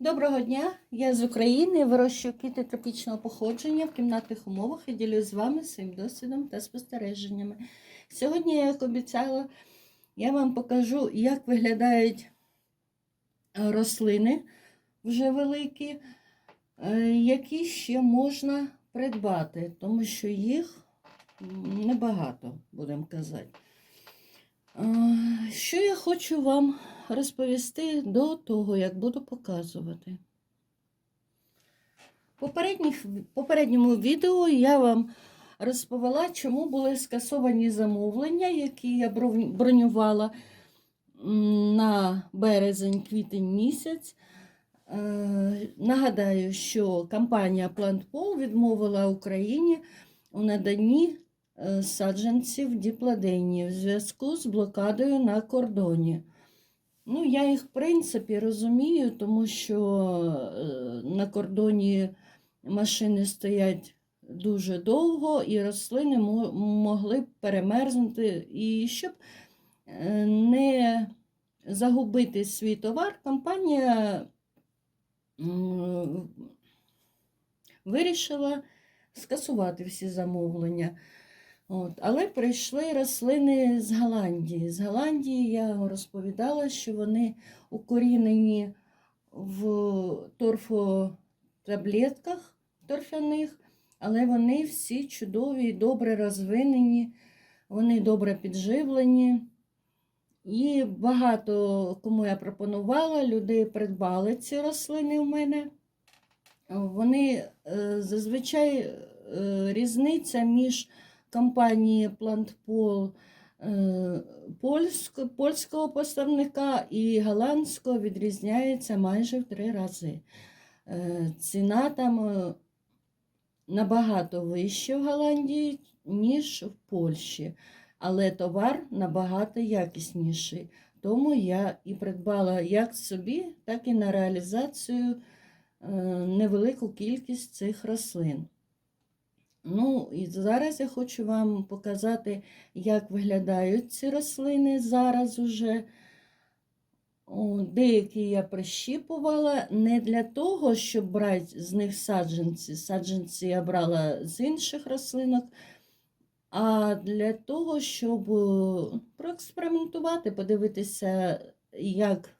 Доброго дня! Я з України, вирощую квіти тропічного походження в кімнатних умовах і ділюсь з вами своїм досвідом та спостереженнями. Сьогодні, як обіцяла, я вам покажу, як виглядають е, рослини вже великі, е, які ще можна придбати, тому що їх небагато, будемо казати. Е, Що я хочу вам розповісти до того, як буду показувати. В попередньому відео я вам розповіла, чому були скасовані замовлення, які я бронювала на березень-квітень місяць. Е, Нагадаю, що компанія Plantpol відмовила Україні у наданні е, саджанців діпладенії в зв'язку з блокадою на кордоні. Ну, я їх, в принципі, розумію, тому що е, на кордоні машини стоять дуже довго, і рослини могли б перемерзнути. І щоб е, не загубити свій товар, компанія вирішила скасувати всі замовлення. От. Але прийшли рослини з Голландії. З Голландії я розповідала, що вони укорінені в торфотаблетках торфяних, але вони всі чудові добре розвинені, вони добре підживлені. І багато кому я пропонувала, людей придбали ці рослини у мене. Вони е, зазвичай е, різниця між компанії Plantpol е, польськ, польського поставника і голландського відрізняється майже в три рази. Е, Ціна там е, набагато вища в Голландії, ніж в Польщі, але товар набагато якісніший. Тому я і придбала як собі, так і на реалізацію невелику кількість цих рослин. Ну, і зараз я хочу вам показати, як виглядають ці рослини зараз уже. Деякі я прищіпувала не для того, щоб брати з них саджанці. Саджанці я брала з інших рослинок, а для того, щоб е, проекспериментувати, подивитися, як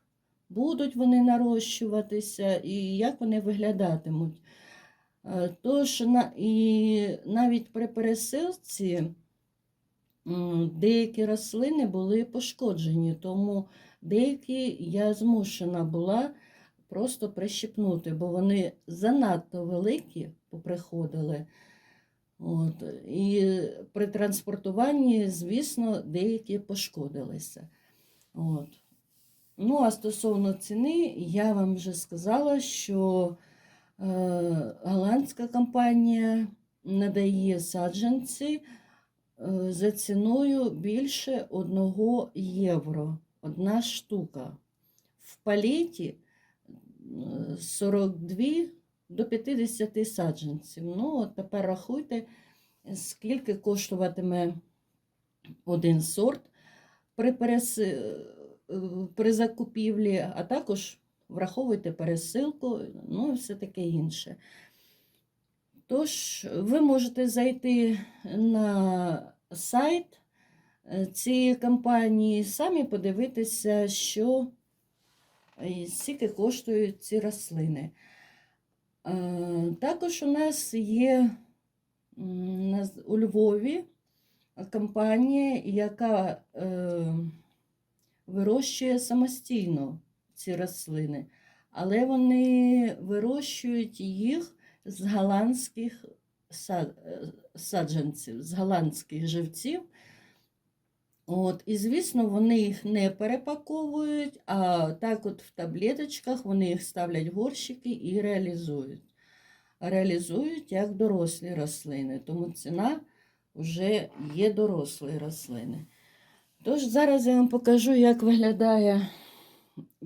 будуть вони нарощуватися і як вони виглядатимуть. Е, Тож і навіть при пересилці деякі рослини були пошкоджені, тому деякі я змушена була просто прищипнути, бо вони занадто великі поприходили. От, і при транспортуванні, звісно, деякі пошкодилися. От. Ну, а стосовно ціни, я вам вже сказала, що голландська компанія надає саджанці е, за ціною більше 1 євро. Одна штука. В палеті е, 42 до 50 саджанців. Ну, от тепер рахуйте, скільки коштуватиме один сорт при, перес... е, при закупівлі, а також враховуйте пересилку, ну і все таке інше. Тож, ви можете зайти на сайт е, цієї компанії, самі подивитися, що і скільки коштують ці рослини. Е, Також у нас є у Львові компанія, яка е, вирощує самостійно ці рослини, але вони вирощують їх з голландських е, саджанців, з голландських живців. От, і, звісно, вони їх не перепаковують, а так от в таблеточках вони їх ставлять в горщики і реалізують. Реалізують як дорослі рослини, тому ціна вже є дорослої рослини. Тож зараз я вам покажу, як виглядає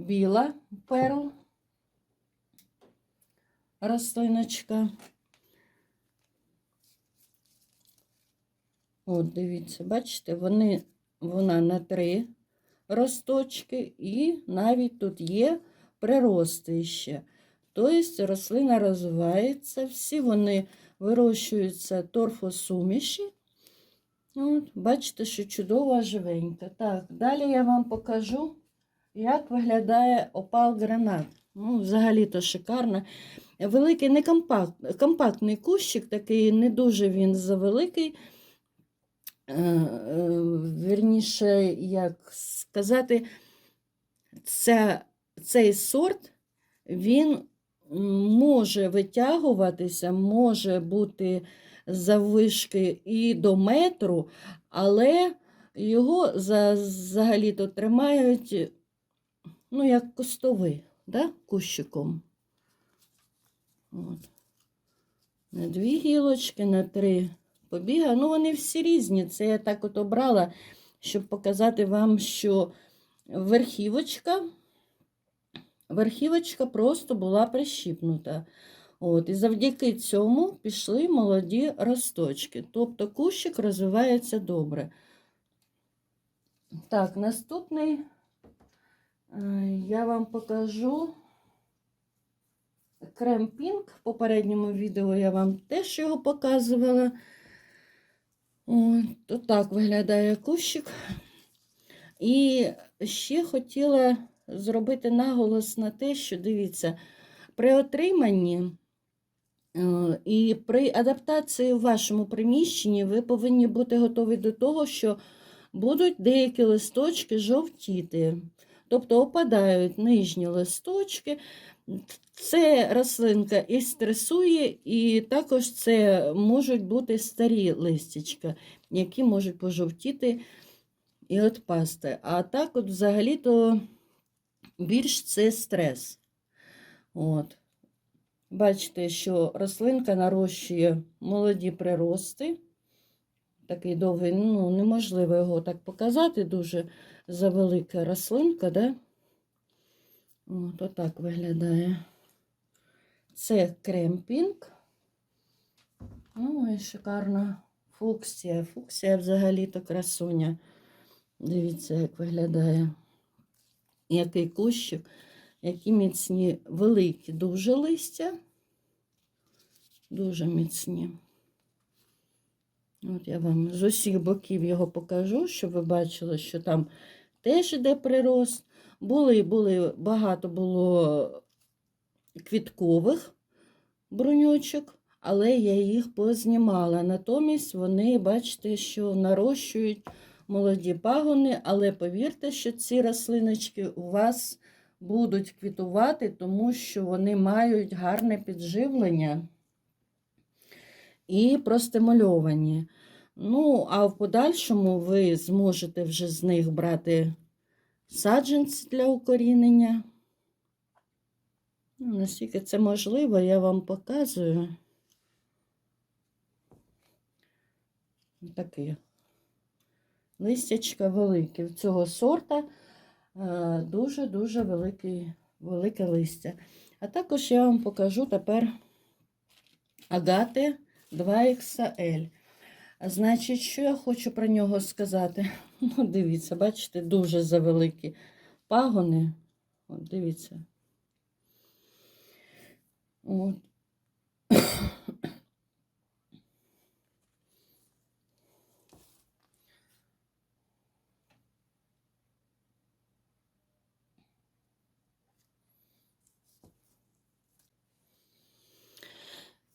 біла перл рослиночка. От, дивіться, бачите, вони, вона на три росточки, і навіть тут є прирости ще. Тобто рослина розвивається, всі вони вирощуються торфосуміші. От, бачите, що чудово живенька. Так, далі я вам покажу, як виглядає опал гранат. Ну, взагалі-то шикарно. Великий, не компакт, компактний кущик, такий не дуже він завеликий. Е, е, Вірніше, як сказати, ця, цей сорт він може витягуватися, може бути заввишки і до метру, але його взагалі-то тримають, ну, як кустовий, да, кущиком. От. На дві гілочки, на три побіга. Ну, вони всі різні. Це я так от обрала, щоб показати вам, що верхівочка, верхівочка просто була прищіпнута. От, і завдяки цьому пішли молоді росточки. Тобто кущик розвивається добре. Так, наступний я вам покажу крем Пінк. В попередньому відео я вам теж його показувала. От, так виглядає кущик. І ще хотіла зробити наголос на те, що дивіться, при отриманні е, і при адаптації в вашому приміщенні ви повинні бути готові до того, що будуть деякі листочки жовтіти. Тобто опадають нижні листочки. Це рослинка і стресує, і також це можуть бути старі листячка, які можуть пожовтіти і відпасти. А так, от взагалі-то більш це стрес. От. Бачите, що рослинка нарощує молоді прирости. Такий довгий, ну, неможливо його так показати, дуже завелика рослинка, да? От отак виглядає. Це кремпінг. Ну і шикарна фуксія. Фуксія взагалі-то красуня. Дивіться, як виглядає. Який кущик, які міцні, великі, дуже листя. Дуже міцні. От я вам з усіх боків його покажу, щоб ви бачили, що там теж іде прирост. Були, були, багато було квіткових бруньочок, але я їх познімала. Натомість вони, бачите, що нарощують молоді пагони, але повірте, що ці рослиночки у вас будуть квітувати, тому що вони мають гарне підживлення і простимульовані. Ну, а в подальшому ви зможете вже з них брати саджанці для укорінення. Ну, наскільки це можливо, я вам показую. Такі листячка великі. В цього сорта дуже-дуже велике листя. А також я вам покажу тепер агати 2XL. Значить, що я хочу про нього сказати? Ну, дивіться, бачите, дуже завеликі пагони. От, дивіться. От.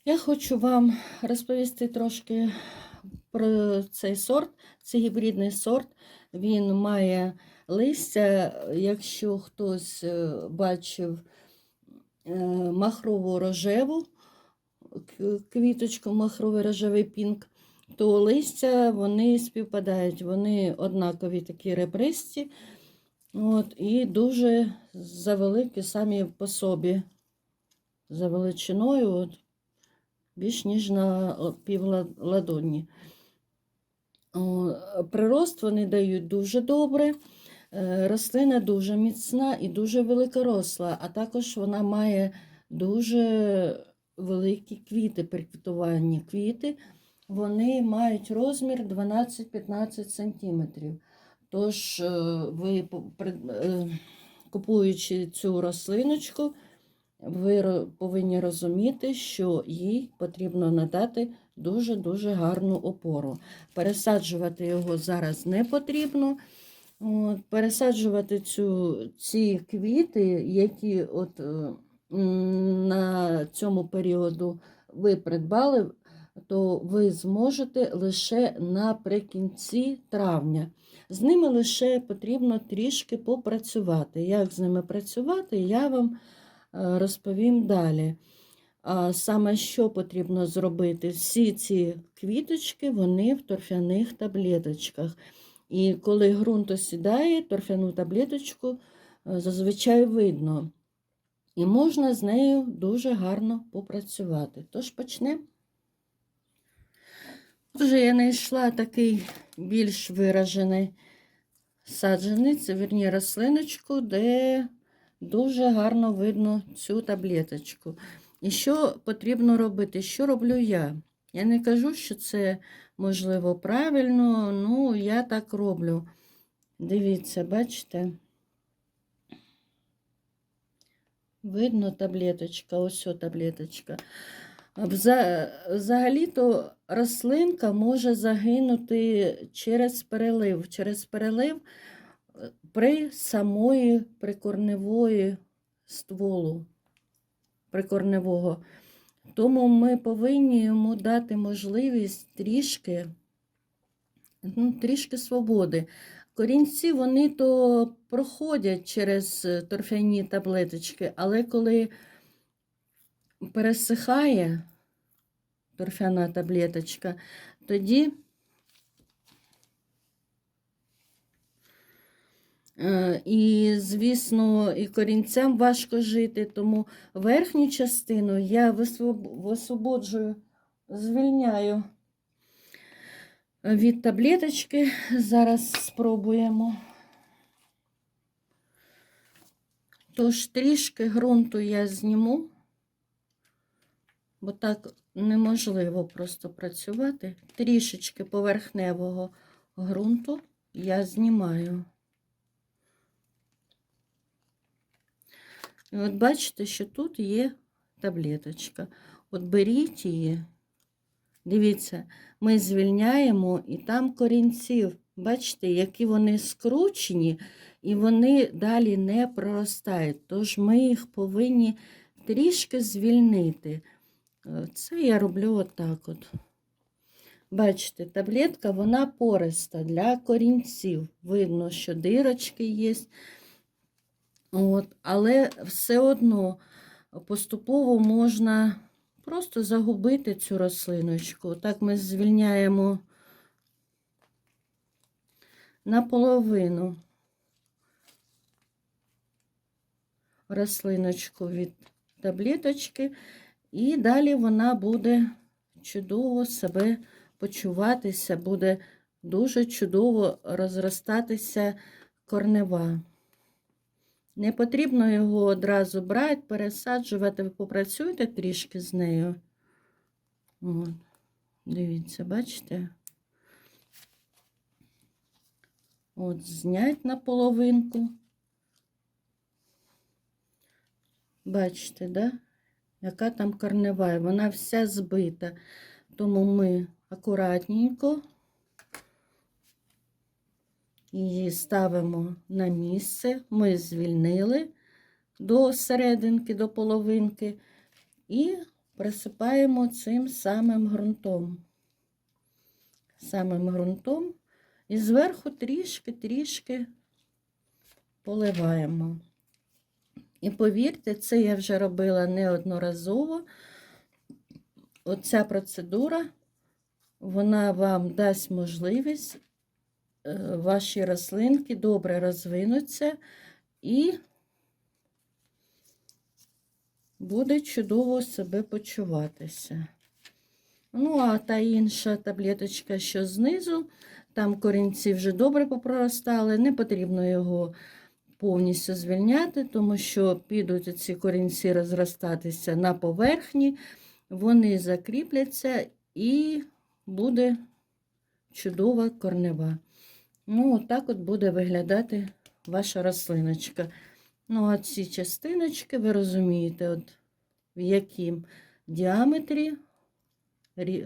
Я хочу вам розповісти трошки про цей сорт. Це гібридний сорт. Він має листя, якщо хтось е, бачив е, махрову рожеву квіточку, махровий рожевий пінк, то листя вони співпадають, вони однакові такі ребристі. От, і дуже завеликі самі по собі, за величиною, от, більш ніж на о, Прирост вони дають дуже добре. Е, Рослина дуже міцна і дуже великоросла, а також вона має дуже великі квіти при квітуванні. Квіти вони мають розмір 12-15 см. Тож, е, ви, е, купуючи цю рослиночку, ви повинні розуміти, що їй потрібно надати дуже-дуже гарну опору. Пересаджувати його зараз не потрібно. От, пересаджувати цю, ці квіти, які от, е, на цьому періоду ви придбали, то ви зможете лише наприкінці травня. З ними лише потрібно трішки попрацювати. Як з ними працювати, я вам розповім далі. Саме що потрібно зробити? Всі ці квіточки, вони в торфяних таблеточках. І коли ґрунт осідає, торфяну таблеточку е, зазвичай видно. І можна з нею дуже гарно попрацювати. Тож почнемо. Отже, я знайшла такий більш виражений саджанець, верні рослиночку, де дуже гарно видно цю таблеточку. І що потрібно робити? Що роблю я? Я не кажу, що це можливо правильно, ну я так роблю. Дивіться, бачите? Видно таблеточка, ось таблеточка. Взагалі-то рослинка може загинути через перелив. Через перелив при самої прикорневої стволу прикорневого. Тому ми повинні йому дати можливість трішки, ну, трішки свободи. Корінці вони то проходять через торфяні таблеточки, але коли пересихає торфяна таблеточка, тоді І, звісно, і корінцям важко жити, тому верхню частину я висвоб- висвободжую, звільняю від таблеточки. Зараз спробуємо. Тож трішки ґрунту я зніму, бо так неможливо просто працювати. Трішечки поверхневого ґрунту я знімаю. І от бачите, що тут є таблеточка. От беріть її, дивіться, ми звільняємо і там корінців. Бачите, які вони скручені, і вони далі не проростають. Тож ми їх повинні трішки звільнити. Е, Це я роблю отак от. Бачите, таблетка вона пориста для корінців. Видно, що дирочки є. От, але все одно поступово можна просто загубити цю рослиночку. Так ми звільняємо наполовину рослиночку від таблеточки, і далі вона буде чудово себе почуватися, буде дуже чудово розростатися корнева. Не потрібно його одразу брати, пересаджувати, ви попрацюйте трішки з нею. От. Дивіться, бачите? От, знять на половинку. Бачите, да? Яка там корнева, вона вся збита. Тому ми акуратненько її ставимо на місце. Ми звільнили до серединки, до половинки і присипаємо цим самим ґрунтом. Самим ґрунтом і зверху трішки-трішки поливаємо. І повірте, це я вже робила неодноразово. Оця процедура, вона вам дасть можливість ваші рослинки добре розвинуться і буде чудово себе почуватися. Ну, а та інша таблеточка, що знизу, там корінці вже добре попроростали, не потрібно його повністю звільняти, тому що підуть ці корінці розростатися на поверхні, вони закріпляться і буде чудова корнева. Ну, отак от буде виглядати ваша рослиночка. Ну, а ці частиночки, ви розумієте, от в яким діаметрі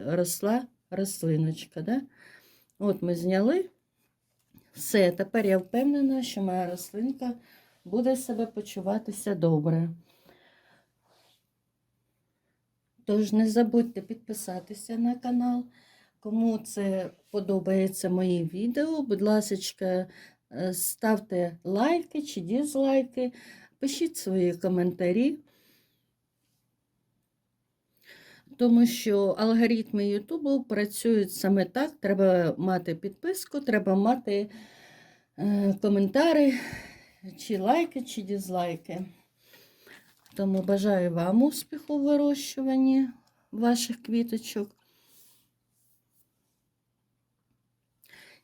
росла рослиночка. Да? От ми зняли. Все, тепер я впевнена, що моя рослинка буде себе почуватися добре. Тож не забудьте підписатися на канал. Кому це подобається мої відео, будь ласка, е, ставте лайки чи дізлайки, пишіть свої коментарі. Тому що алгоритми Ютубу працюють саме так. Треба мати підписку, треба мати е, коментарі, чи лайки, чи дізлайки. Тому бажаю вам успіху в вирощуванні ваших квіточок.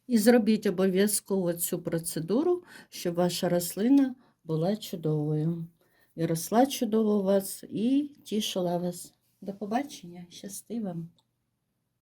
І зробіть обов'язково цю процедуру, щоб ваша рослина була чудовою. І росла чудово у вас, і тішила вас. До побачення, щасти вам!